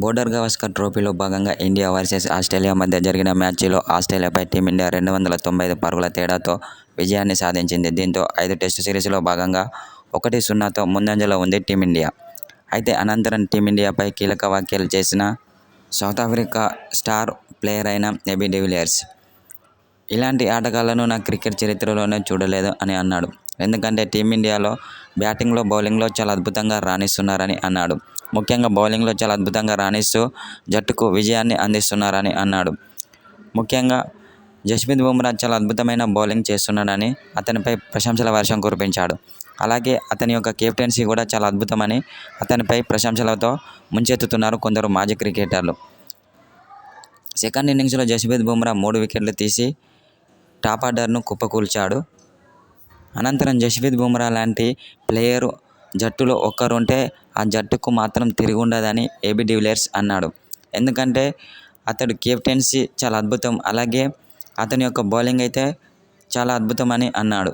Border Gavaskar ట్రోఫీలో భాగంగా India versus Australia మధ్య జరిగిన మ్యాచ్లో ఆస్ట్రేలియాపై టీమిండియా రెండు వందల తొంభై ఐదు పరుగుల తేడాతో విజయాన్ని సాధించింది. దీంతో ఐదు టెస్టు సిరీస్లో భాగంగా ఒకటి సున్నాతో ముందంజలో ఉంది టీమిండియా. అయితే అనంతరం టీమిండియాపై కీలక వ్యాఖ్యలు చేసిన సౌత్ ఆఫ్రికా స్టార్ ప్లేయర్ అయిన ఎబీ డివిలియర్స్ ఇలాంటి ఆటగాళ్ళను నా క్రికెట్ చరిత్రలోనే చూడలేదు అని అన్నాడు. ఎందుకంటే టీమిండియాలో బ్యాటింగ్లో బౌలింగ్లో చాలా అద్భుతంగా రాణిస్తున్నారని అన్నాడు. ముఖ్యంగా బౌలింగ్లో చాలా అద్భుతంగా రాణిస్తూ జట్టుకు విజయాన్ని అందిస్తున్నారని అన్నాడు. ముఖ్యంగా జస్మిత్ బుమ్రా చాలా అద్భుతమైన బౌలింగ్ చేస్తున్నాడని అతనిపై ప్రశంసల వర్షం కురిపించాడు. అలాగే అతని యొక్క కెప్టెన్సీ కూడా చాలా అద్భుతమని అతనిపై ప్రశంసలతో ముంచెత్తుతున్నారు కొందరు మాజీ క్రికెటర్లు. సెకండ్ ఇన్నింగ్స్లో జస్ప్రీత్ బుమ్రా మూడు వికెట్లు తీసి టాప్ ఆర్డర్ను కుప్పకూల్చాడు. అనంతరం జస్ప్రీత్ బుమ్రా లాంటి ప్లేయరు జట్టులో ఒక్కరుంటే ఆ జట్టుకు మాత్రం తిరిగి ఉండదని ఏబీ డివిలియర్స్ అన్నాడు. ఎందుకంటే అతడు కెప్టెన్సీ చాలా అద్భుతం. అలాగే అతని యొక్క బౌలింగ్ అయితే చాలా అద్భుతం అని అన్నాడు.